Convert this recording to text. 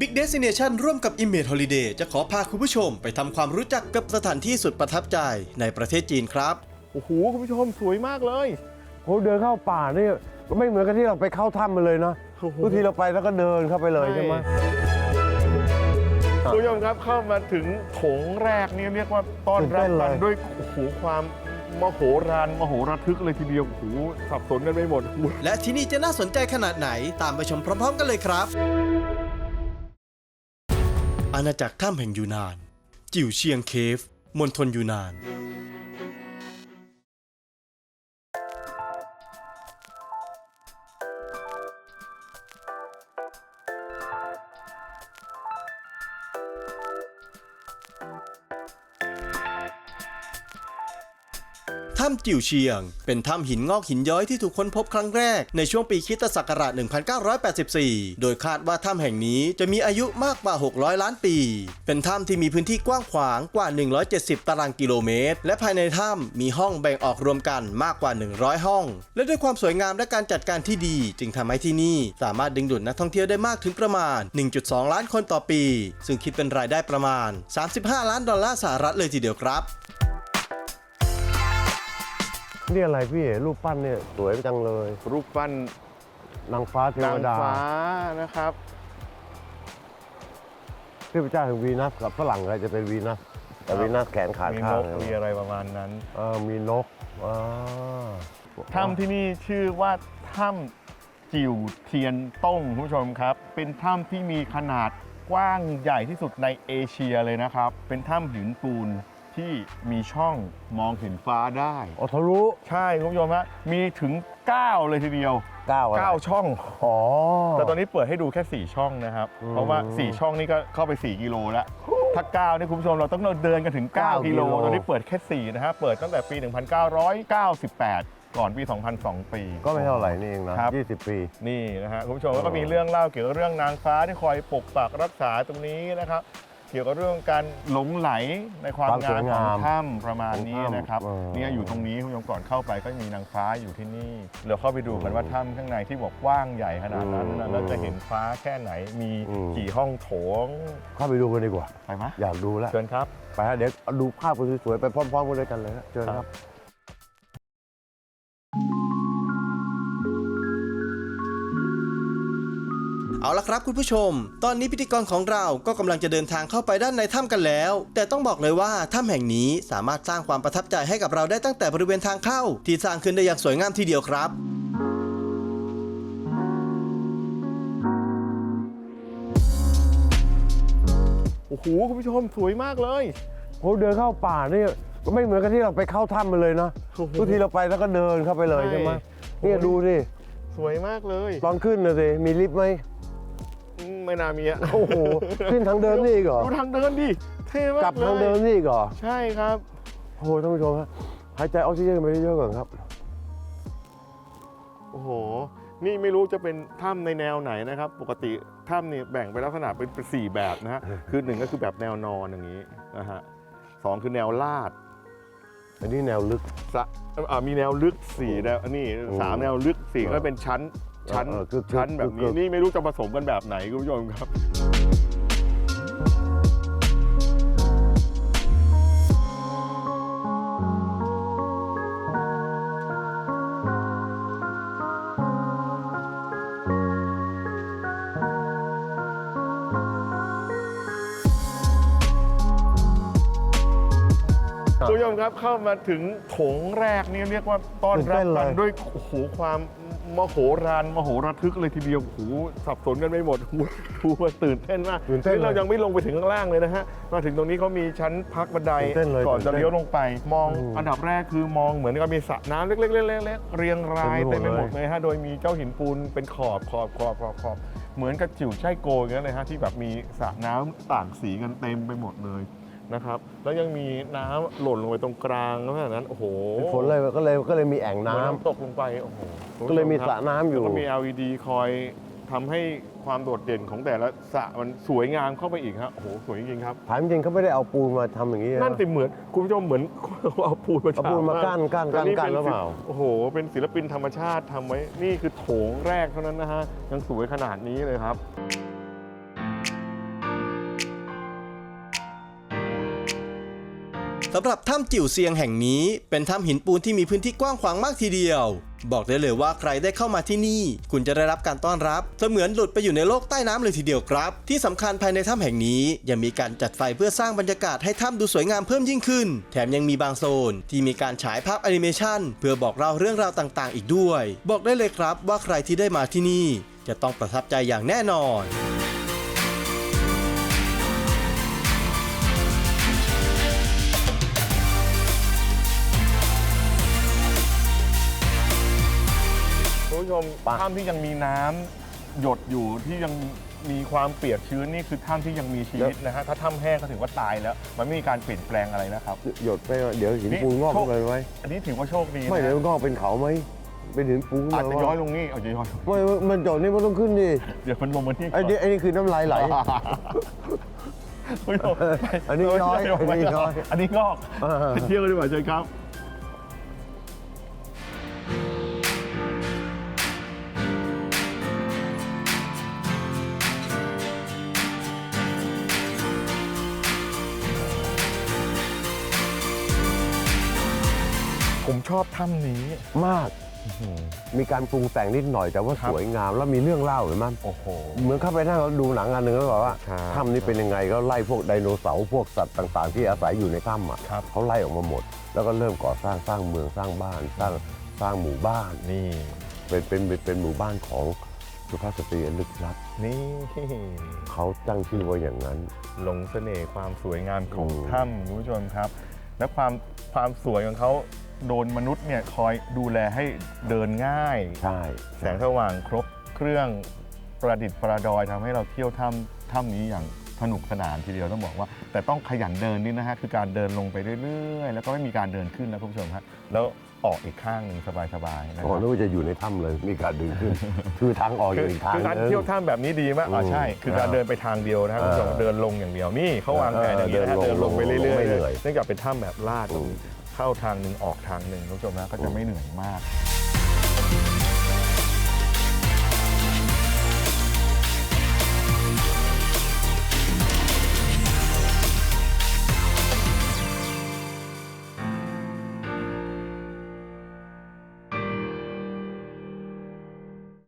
Big Destination ร่วมกับ Image Holiday จะขอพาคุณผู้ชมไปทำความรู้จักกับสถานที่สุดประทับใจในประเทศจีนครับ โอ้โหคุณผู้ชมสวยมากเลยโอ้เดินเข้าป่านี่ก็ไม่เหมือนกับที่เราไปเข้าถ้ำมาเลยเนาะโอ้โหทุกทีเราไปแล้วก็เดินเข้าไปเลยใช่ไหมคุณผู้ชมครับเข้ามาถึงโถงแรกนี่เรียกว่าต้อนรับกันด้วยโอ้โหความมโหฬารมโหระทึกเลยทีเดียวโอ้โหสับสนกันไปหมด และที่นี่จะน่าสนใจขนาดไหนตามไปชมพร้อม ๆ กันเลยครับ อาณาจักรถ้ำแห่งยูนาน จิวเชียงเคฟมณฑลยูนาน ถ้ำจิ๋วเชียง เป็นถ้ำหินงอกหินย้อยที่ถูกค้นพบครั้งแรกในช่วงปีคิตศักราช 1984 โดยคาดว่าถ้ำแห่งนี้จะมีอายุมากกว่า 600 ล้านปี เป็นถ้ำที่มีพื้นที่กว้างขวางกว่า 170 ตารางกิโลเมตร และภายในถ้ำมีห้องแบ่งออกรวมกันมากกว่า 100 ห้อง และด้วยความสวยงามและการจัดการที่ดี จึงทำให้ที่นี่สามารถดึงดูดนักท่องเที่ยวได้มากถึงประมาณ 1.2 ล้านคนต่อปี ซึ่งคิดเป็นรายได้ประมาณ 35 ล้านดอลลาร์สหรัฐเลยทีเดียวครับ นี่อะไรพี่รูปปั้นเนี่ยสวยจังเลย รูปปั้นนางฟ้าเทนางวดาฟ้านะครับเทพเจ้าแห่งวีนัสกับฝรั่งอะไรจะเป็นวีนัสแต่ครับวีนัสแขนขามีข้านงกมีอะไรประมาณนั้นเออมีนกอ่าถ้ำที่นี่ชื่อว่าถ้ำจิ๋วเทียนต้งคุณผู้ชมครับ เป็นถ้ำที่มีขนาดกว้างใหญ่ที่สุดในเอเชียเลยนะครับ เป็นถ้ำหินปูน ที่มีช่องมองเห็นฟ้าได้อ๋อทะลุใช่คุณผู้ชมฮะมีถึง 9 เลยทีเดียว เก้าอะไร9 ช่อง อ๋อ แต่ตอนนี้เปิดให้ดูแค่ 4 ช่องนะครับ อืมเพราะว่า 4 ช่องนี่ก็เข้าไป 4 กิโลแล้วถ้า9นี่คุณผู้ชมเราต้องเดินกันถึงเก้า9กิโลกิโล ตอนนี้เปิดแค่ 4 นะฮะ เปิดตั้งแต่ปี 1998 ก่อนปี 2002 ปี ก็ไม่เท่าไหร่นี่เองนะครับ ยี่สิบปี นี่นะฮะคุณผู้ชมแล้วก็มีเรื่องเล่าเกี่ยวกับเรื่องนางฟ้าที่คอยปกปักรักษาตรงนี้นะครับ เกี่ยวกับเรื่องการหลงไหลในความความสงาวยมของงามถ้ำประมาณนี้ของถ้ำนะครับเออเนี่ยอยู่ตรงนี้คุณผู้ชมก่อนเข้าไปก็มีนางฟ้าอยู่ที่นี่เดี๋ยวเข้าไปดูกันว่าถ้ำข้างในที่บอกกว้างใหญ่ขนาดนั้นนะแล้วจะเห็นฟ้าแค่ไหนมีกี่ห้องโถงเข้าไปดูกันดีกว่า ไปไหมอยากดูแล้วเชิญครับ ไปฮะเดี๋ยวเอาดูภาพกันสวยๆไปพร้อมๆกันเลยกันเลยนะเชิญครับ เอาละครับคุณผู้ชม ตอนนี้พิธีกรของเราก็กำลังจะเดินทางเข้าไปด้านในถ้ำกันแล้ว แต่ต้องบอกเลยว่าถ้ำแห่งนี้สามารถสร้างความประทับใจให้กับเราได้ตั้งแต่บริเวณทางเข้า ที่สร้างขึ้นได้อย่างสวยงามทีเดียวครับโอ้โหคุณผู้ชมสวยมากเลยโอ้เดินเข้าป่านี่ก็ไม่เหมือนกับที่เราไปเข้าถ้ำมาเลยเนาะโอ้โหทุกทีเราไปแล้วก็เดินเข้าไปเลยใช่ใช่ไหมโอ้ยเนี่ยดูดิสวยมากเลย ตอนขึ้นนะสิมีลิฟต์ไหม อืมไม่น่ามีอะโอ้โหขึ้นทางเดินนี่อีกเหรอ ดูทางเดินดิเท่มากกลับทางลยเดินนี่อีกเหรอ ใช่ครับ โอ้โหท่านผู้ชมฮะหายใจออกซิเจนไปเยอะๆก่อนครับ โอ้โห นี่ไม่รู้จะเป็นถ้ำในแนวไหนนะครับ ปกติถ้ำนี่แบ่งเป็นลักษณะเป็นเป็นสี่แบบนะฮะ คือหนึ่งก็คือแบบแนวนอนอย่างนี้นะฮะสองคือแนวลาดอันนี้แนวลึก สะอ่ามีแนวลึกสี่แนวอันนี้สามแนวลึกสี่เออก็เป็นชั้น ชั้นเออคือชั้นแบบคืนี้อ นี่ไม่รู้จะผสมกันแบบไหนคุณผู้ชมครับ คุณผู้ชมครับเข้ามาถึงโถงแรกนี่เรียกว่าต้อนรับกันด้วยโอ้โหความ มโหฬารมโหระทึกเลยทีเดียวโอ้โหสับสนกันไปหมดโอ้โหตื่นเต้นมากตื่นเต้นนี่เรายังไม่ลงไปถึงข้างล่างเลยนะฮะมาถึงตรงนี้เขามีชั้นพักบันไดตื่นเต้นเลยก่อนตื่จะนเต้น เลี้ยวลงไป มองอืมอันดับแรกคือมองเหมือนกับมีสระน้ำเล็กๆๆๆๆเรียงรายเต็เต็มมไปไปหหมมดดเลเลยยฮะโดยมีเจ้าหินปูนเป็นขอบขอบขอบขอบขอบเหมือนกับจิ๋วใช่โกยกันเลยฮะที่แบบมีสระน้ำต่างสีกันเต็มไปหมดเลย นะครับ แล้วยังมีน้ำหล่นลงไปตรงกลางแล้วแบบนั้น โอ้โหเป็นฝนเลยก็เลยก็เลยมีแอ่งน้ำเหมือตกลงไป โอ้โหก็เลยมีสระน้ำอยู่ แล้วก็มี LED คอยทำให้ความโดดเด่นของแต่ละสระมันสวยงามเข้าไปอีกฮะโอ้โห สวยจริงๆครับ ถามจริงเขาไม่ได้เอาปูนมาทำอย่างนี้ะ นั่นสิเหมือนคุณผู้ชมเหมือน เอาปูนมาเอาปูนมาฉบกั้นกั้นแต่กั้นเป็หรือเปล่าโอ้โห เป็นศิลปินธรรมชาติทำไว้ นี่คือโถงแรกเท่านั้นนะฮะ ยังสวยขนาดนี้เลยครับ สำหรับถ้ำจิ๋วเซียงแห่งนี้ เป็นถ้ำหินปูนที่มีพื้นที่กว้างขวางมากทีเดียว บอกได้เลยว่าใครได้เข้ามาที่นี่ คุณจะได้รับการต้อนรับ เสมือนหลุดไปอยู่ในโลกใต้น้ำเลยทีเดียวครับ ที่สำคัญภายในถ้ำแห่งนี้ ยังมีการจัดไฟเพื่อสร้างบรรยากาศให้ถ้ำดูสวยงามเพิ่มยิ่งขึ้น แถมยังมีบางโซน ที่มีการฉายภาพแอนิเมชันเพื่อบอกเล่าเรื่องราวต่าง ๆ อีกด้วย บอกได้เลยครับว่าใครที่ได้มาที่นี่ จะต้องประทับใจอย่างแน่นอน ชมปะถ้ำที่ยังมีน้ำหยดอยู่ที่ยังมีความเปียกชื้นนี่คือถ้ำที่ยังมีชีวิตนะฮะถ้าถ้ำแห้งก็ถือว่าตายแล้ว มันไม่มีการเปลี่ยนแปลงอะไรนะครับ หยดไปเดี๋ยวหินปูนงอกขึ้นมาไหมอันนี้ถือว่าโชคดีนะไม่เดี๋ยวงอกเป็นเขาไหมเป็นหินปูนขึ้นอาจมาจะย้อยลงนี่อาจจะย้อยลงไม่มันหยดนี่มันต้องขึ้นดิเดี๋ยวมันลงมาที่ไอ้นี่ไอ้นี่คือน้ำลายไหล คุณผู้ชมอันนี้ย้อยอันนี้ย้อย อันนี้งอกอ่าไปเที่ยวกันดีกว่าเชิญครับ ผมชอบถ้ำนี้ มาก มีการปรุงแต่งนิดหน่อยแต่ว่าครับ สวยงามแล้วมีเรื่องเล่าเห็นไหมโอ้โห เหมือนเข้าไปนั่งแล้วดูหนังอันหนึ่งแล้วบอกว่าครับถ้ำนี้เป็นยังไงก็ไล่พวกไดโนเสาร์พวกสัตว์ต่าง ๆ ที่อาศัยอยู่ในถ้ำอะครับ เขาไล่ออกมาหมด แล้วก็เริ่มก่อสร้างสร้างเมืองสร้างบ้าน สร้างสร้างหมู่บ้าน นี่ เป็นเป็นเป็นเป็นหมู่บ้านของสุภาพสตรีอันลึกลับนี่เขาตั้งชื่อว่าอย่างนั้น หลงเสน่ห์ความสวยงามของอืม ถ้ำคุณผู้ชมครับ และความความสวยของเขา โดนมนุษย์เนี่ยคอยดูแลให้เดินง่าย ใช่แสงสว่างครบเครื่องประดิษฐ์ประดอยทำให้เราเที่ยวถ้ำถ้ำนี้อย่างสนุกสนานทีเดียวต้องบอกว่า แต่ต้องขยันเดินนี่นะฮะคือการเดินลงไปเรื่อยๆ แล้วก็ไม่มีการเดินขึ้นนะคุณผู้ชมฮะแล้วออกอีกข้างหนึ่งสบายๆนะคก่อนรับ นึกว่าจะอยู่ในถ้ำเลยมีการดึงขึ้น คือทางออกอคืยู่ออีกทางคือการหนึ่งเที่ยวถ้ำแบบนี้ดีมากอ่าอืมใช่ คือการอ่าเดินไปทางเดียวนะครับคุณผู้ชมอ่าเดินลงอย่างเดียวนี่เขาวางแผนอย่างนี้นะฮะเดิเดินนลลงงไปเรื่อยไม่เหนื่อยๆเนื่องจากเป็นถ้ำแบบลาดอืม เข้าทางหนึ่งออกทางหนึ่งคุณผู้ชมนะก็จะไม่เหนื่อยมาก